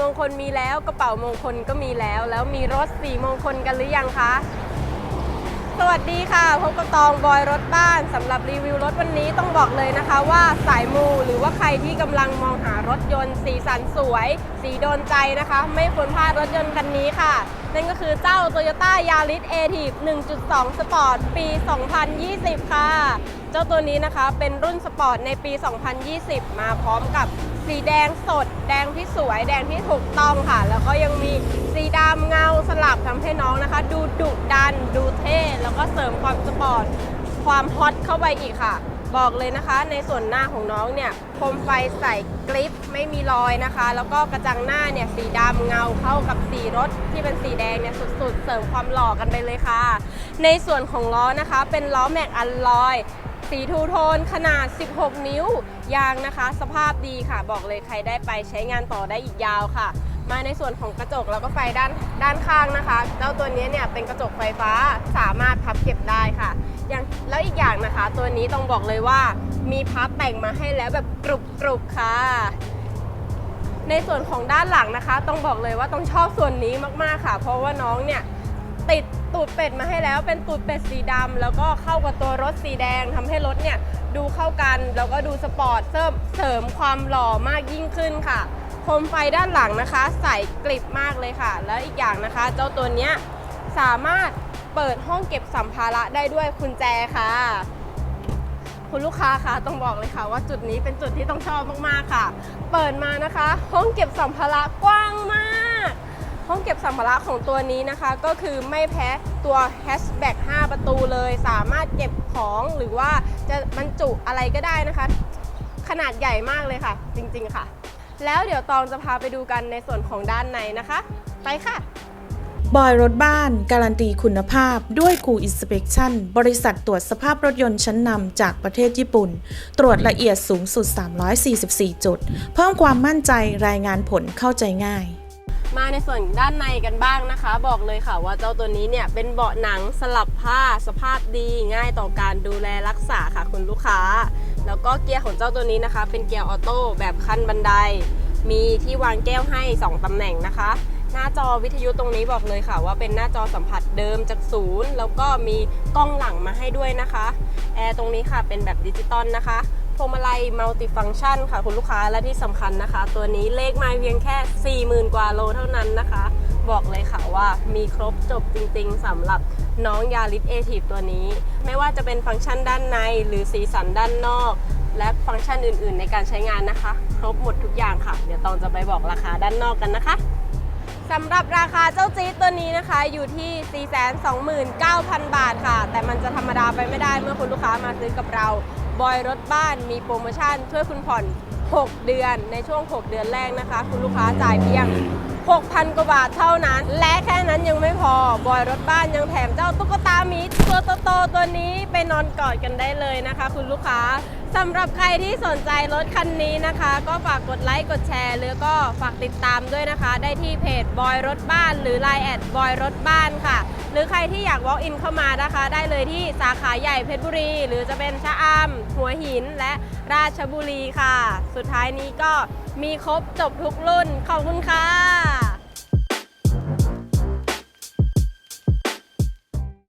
มงคลมีแล้วกระเป๋ามงคลก็มีแล้ว แล้วมีรถสีมงคลกันหรือยังคะ สวัสดีค่ะพบกับตองบอยรถบ้านสำหรับรีวิวรถวันนี้ต้องบอกเลยนะคะว่าสายมูหรือว่าใครที่กำลังมองหารถยนต์ สีสันสวย สีโดนใจนะคะ ไม่ควรพลาดรถยนต์คันนี้ค่ะ นั่นก็คือเจ้า Toyota Yaris a t i v 1.2 Sport ปี 2020 ค่ะ เจ้าตัวนี้นะคะเป็นรุ่นสปอร์ตในปี 2020 มาพร้อมกับสีแดงสด แดงที่สวย แดงที่ถูกต้องค่ะ แล้วก็ยังมีสีดำเงาสลับทำให้น้องนะคะ ดูดุดัน ดูเท่ แล้วก็เสริมความสปอร์ต ความฮอตเข้าไปอีกค่ะ บอกเลยนะคะ ในส่วนหน้าของน้องเนี่ยคมไฟใส่กริปไม่มีรอยนะคะ แล้วก็กระจังหน้าเนี่ยสีดำเงาเข้ากับสีรถที่เป็นสีแดงเนี่ยสุดๆ เสริมความหล่อกันไปเลยค่ะ ในส่วนของล้อนะคะ เป็นล้อแม็กอัลลอยสีทูโทนขนาด 16 นิ้ว ยางนะคะ สภาพดีค่ะ บอกเลยใครได้ไปใช้งานต่อได้อีกยาวค่ะ มาในส่วนของกระจกแล้วก็ไฟด้านด้านข้างนะคะ เจ้าตัวนี้เนี่ยเป็นกระจกไฟฟ้าสามารถพับเก็บได้ค่ะอย่างแล้วอีกอย่างนะคะ ตัวนี้ต้องบอกเลยว่ามีพับแต่งมาให้แล้วแบบกรุบกรุบค่ะ ในส่วนของด้านหลังนะคะ ต้องบอกเลยว่าต้องชอบส่วนนี้มากๆค่ะ เพราะว่าน้องเนี่ยติดตูดเป็ดมาให้แล้วเป็นตูดเป็ดสีดำแล้วก็เข้ากับตัวรถสีแดงทำให้รถเนี่ยดูเข้ากันแล้วก็ดูสปอร์ตเสริมเสริมความหล่อมากยิ่งขึ้นค่ะ โคมไฟด้านหลังนะคะ ใส่กลิบมากเลยค่ะ แล้วอีกอย่างนะคะ เจ้าตัวเนี้ยสามารถเปิดห้องเก็บสัมภาระได้ด้วยกุญแจค่ะ คุณลูกค้าคะต้องบอกเลยค่ะ ว่าจุดนี้เป็นจุดที่ต้องชอบมากๆค่ะ เปิดมานะคะ ห้องเก็บสัมภาระกว้างมาก ห้องเก็บสัมภาระของตัวนี้นะคะ ก็คือไม่แพ้ตัวแฮชแบ็ก5ประตูเลย สามารถเก็บของหรือว่าจะบรรจุอะไรก็ได้นะคะ ขนาดใหญ่มากเลยค่ะ จริงๆค่ะ แล้วเดี๋ยวตองจะพาไปดูกันในส่วนของด้านในนะคะ ไปค่ะ บอยรถบ้าน การันตีคุณภาพด้วยกูอินสเป t ชั่นบริษัทตรวจสภาพรถยนต์ชั้นนำจากประเทศญี่ปุ่น ตรวจละเอียดสูงสุด 344 จุด เพิ่มความมั่นใจรายงานผลเข้าใจง่ายมาในส่วนด้านในกันบ้างนะคะ บอกเลยค่ะว่าเจ้าตัวนี้เนี่ยเป็นเบาะหนังสลับผ้าสภาพดีง่ายต่อการดูแลรักษาค่ะคุณลูกค้า แล้วก็เกียร์ของเจ้าตัวนี้นะคะ เป็นเกียร์ออโต้แบบขั้นบันได มีที่วางแก้วให้ 2 ตำแหน่งนะคะ หน้าจอวิทยุตรงนี้บอกเลยค่ะ ว่าเป็นหน้าจอสัมผัสเดิมจากศูนย์แล้วก็มีกล้องหลังมาให้ด้วยนะคะแอร์ตรงนี้ค่ะเป็นแบบดิจิตอลนะคะพวงมาลัยมัลติฟังชันค่ะคุณลูกค้าและที่สำคัญนะคะ ตัวนี้เลขไมาเพียงแค่ 40,000 กว่าโลเท่านั้นนะคะ บอกเลยค่ะว่ามีครบจบจริงๆสำหรับน้องยาริสเอทีฟตัวนี้ ไม่ว่าจะเป็นฟังก์ชันด้านในหรือสีสันด้านนอก และฟังก์ชันอื่น ๆ ในการใช้งานนะคะ ครบหมดทุกอย่างค่ะ เดี๋ยวตองจะไปบอกราคาด้านนอกกันนะคะสำหรับราคาเจ้าจี๊ดตัวนี้นะคะอยู่ที่ 429,000 บาทค่ะ แต่มันจะธรรมดาไปไม่ได้เมื่อคุณลูกค้ามาซื้อกับเรา บอยรถบ้านมีโปรโมชั่น ช่วยคุณผ่อน 6 เดือนในช่วง 6 เดือนแรกนะคะ คุณลูกค้าจ่ายเพียง6,000 กว่าบาทเท่านั้น และแค่นั้นยังไม่พอบอยรถบ้านยังแถมเจ้าตุ๊กตามีตัวโตๆตัวนี้ไปนอนกอดกันได้เลยนะคะ คุณลูกค้าสำหรับใครที่สนใจรถคันนี้นะคะ ก็ฝากกดไลค์กดแชร์หรือก็ฝากติดตามด้วยนะคะ ได้ที่เพจบอยรถบ้านหรือ Line แอดบอยรถบ้านค่ะ หรือใครที่อยาก walk in เข้ามานะคะ ได้เลยที่สาขาใหญ่เพชรบุรี หรือจะเป็นชะอำหัวหินและราชบุรีค่ะ สุดท้ายนี้ก็มีครบจบทุกรุ่น ขอบคุณค่ะ